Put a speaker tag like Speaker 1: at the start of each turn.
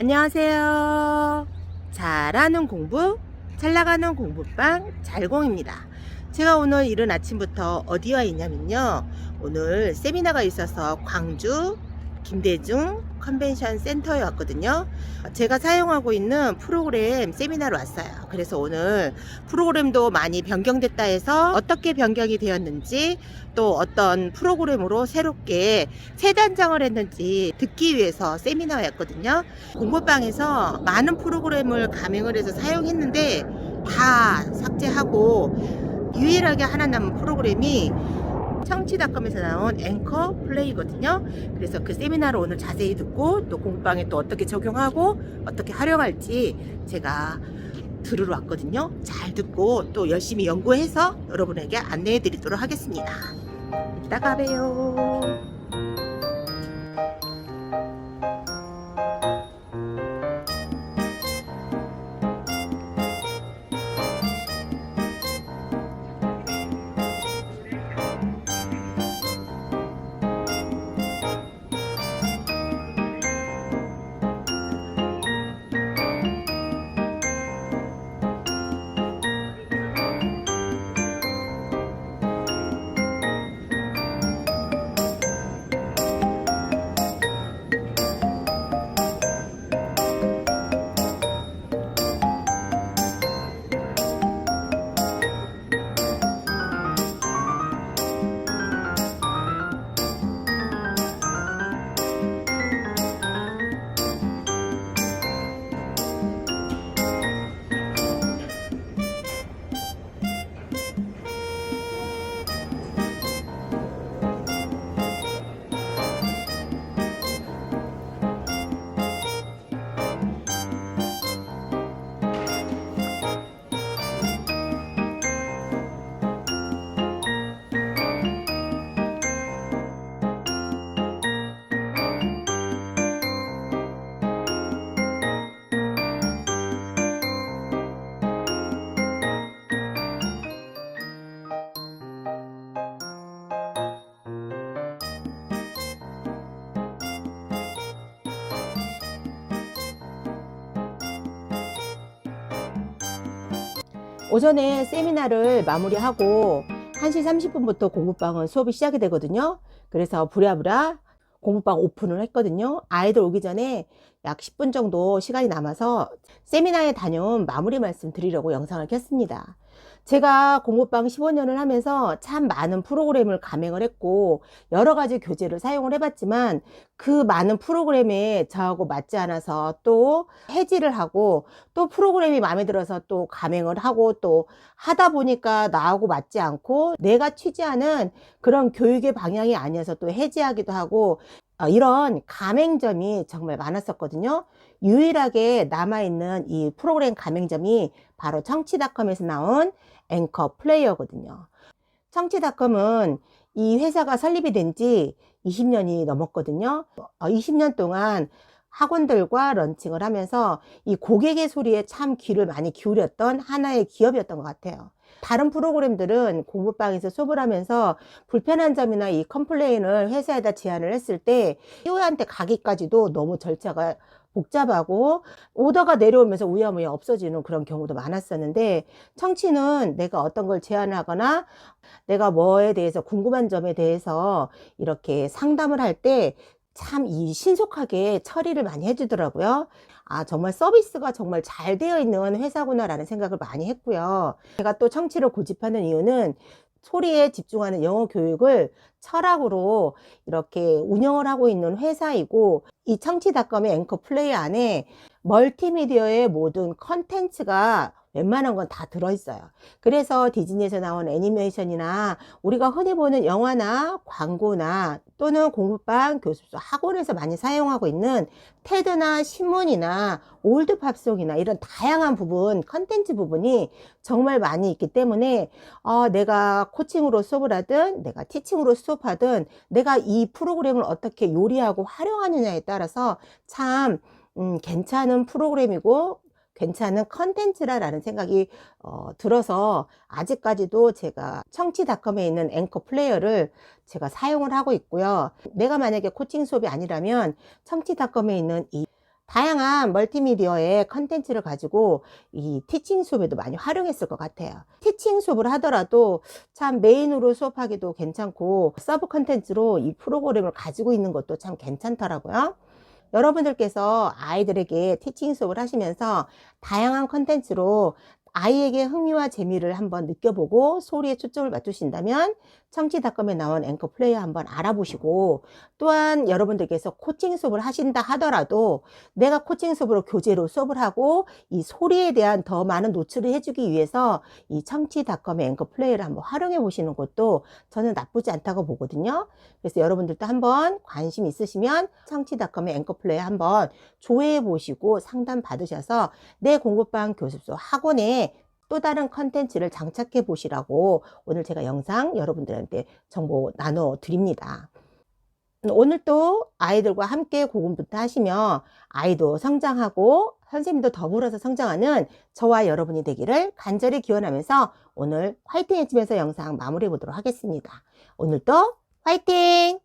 Speaker 1: 안녕하세요. 잘하는 공부, 잘 나가는 공부방 잘공입니다. 제가 오늘 이른 아침부터 어디 와 있냐면요. 오늘 세미나가 있어서 광주 김대중 컨벤션 센터에 왔거든요. 제가 사용하고 있는 프로그램 세미나로 왔어요. 그래서 오늘 프로그램도 많이 변경됐다 해서 어떻게 변경이 되었는지 또 어떤 프로그램으로 새롭게 새 단장을 했는지 듣기 위해서 세미나에 왔거든요. 공부방에서 많은 프로그램을 가맹을 해서 사용했는데 다 삭제하고 유일하게 하나 남은 프로그램이 청취닷컴에서 나온 앵커 플레이거든요. 그래서 그 세미나를 오늘 자세히 듣고 또 공부방에 또 어떻게 적용하고 어떻게 활용할지 제가 들으러 왔거든요. 잘 듣고 또 열심히 연구해서 여러분에게 안내해 드리도록 하겠습니다. 이따가 봬요. 오전에 세미나를 마무리하고 1시 30분부터 공부방은 수업이 시작이 되거든요. 그래서 부랴부랴 공부방 오픈을 했거든요. 아이들 오기 전에 약 10분 정도 시간이 남아서 세미나에 다녀온 마무리 말씀 드리려고 영상을 켰습니다. 제가 공부방 15년을 하면서 참 많은 프로그램을 가맹을 했고 여러 가지 교재를 사용을 해봤지만 그 많은 프로그램에 저하고 맞지 않아서 또 해지를 하고 또 프로그램이 마음에 들어서 또 가맹을 하고 또 하다 보니까 나하고 맞지 않고 내가 취지하는 그런 교육의 방향이 아니어서 또 해지하기도 하고 어, 이런 가맹점이 정말 많았었거든요. 유일하게 남아있는 이 프로그램 가맹점이 바로 청취닷컴에서 나온 앵커 플레이어거든요. 청취닷컴은 이 회사가 설립이 된 지 20년이 넘었거든요. 어, 20년 동안 학원들과 런칭을 하면서 이 고객의 소리에 참 귀를 많이 기울였던 하나의 기업이었던 것 같아요. 다른 프로그램들은 공부방에서 수업을 하면서 불편한 점이나 이 컴플레인을 회사에다 제안을 했을 때 CEO한테 가기까지도 너무 절차가 복잡하고 오더가 내려오면서 우야무야 없어지는 그런 경우도 많았었는데 청취는 내가 어떤 걸 제안하거나 내가 뭐에 대해서 궁금한 점에 대해서 이렇게 상담을 할 때 참 이 신속하게 처리를 많이 해주더라고요. 아, 정말 서비스가 정말 잘 되어 있는 회사구나라는 생각을 많이 했고요. 제가 또 청취를 고집하는 이유는 소리에 집중하는 영어 교육을 철학으로 이렇게 운영을 하고 있는 회사이고 이 청취닷컴의 앵커 플레이 안에 멀티미디어의 모든 컨텐츠가 웬만한 건 다 들어있어요. 그래서 디즈니에서 나온 애니메이션이나 우리가 흔히 보는 영화나 광고나 또는 공부방 교습소 학원에서 많이 사용하고 있는 테드나 신문이나 올드 팝송이나 이런 다양한 부분, 컨텐츠 부분이 정말 많이 있기 때문에 어, 내가 코칭으로 수업을 하든 내가 티칭으로 수업하든 내가 이 프로그램을 어떻게 요리하고 활용하느냐에 따라서 참 음, 괜찮은 프로그램이고 괜찮은 컨텐츠라는 생각이 어, 들어서 아직까지도 제가 청취닷컴에 있는 앵커 플레이어를 제가 사용을 하고 있고요. 내가 만약에 코칭 수업이 아니라면 청취닷컴에 있는 이 다양한 멀티미디어의 컨텐츠를 가지고 이 티칭 수업에도 많이 활용했을 것 같아요. 티칭 수업을 하더라도 참 메인으로 수업하기도 괜찮고 서브 컨텐츠로 이 프로그램을 가지고 있는 것도 참 괜찮더라고요. 여러분들께서 아이들에게 티칭 수업을 하시면서 다양한 컨텐츠로 아이에게 흥미와 재미를 한번 느껴보고 소리에 초점을 맞추신다면 청취닷컴에 나온 앵커 플레이어 한번 알아보시고 또한 여러분들께서 코칭 수업을 하신다 하더라도 내가 코칭 수업으로 교재로 수업을 하고 이 소리에 대한 더 많은 노출을 해주기 위해서 이 청취닷컴의 앵커 플레이어를 한번 활용해 보시는 것도 저는 나쁘지 않다고 보거든요. 그래서 여러분들도 한번 관심 있으시면 청취닷컴의 앵커 플레이어 한번 조회해 보시고 상담 받으셔서 내 공부방 교습소 학원에 또 다른 컨텐츠를 장착해 보시라고 오늘 제가 영상 여러분들한테 정보 나눠 드립니다. 오늘 또 아이들과 함께 고군부터 하시며 아이도 성장하고 선생님도 더불어서 성장하는 저와 여러분이 되기를 간절히 기원하면서 오늘 화이팅 해주면서 영상 마무리해 보도록 하겠습니다. 오늘도 화이팅!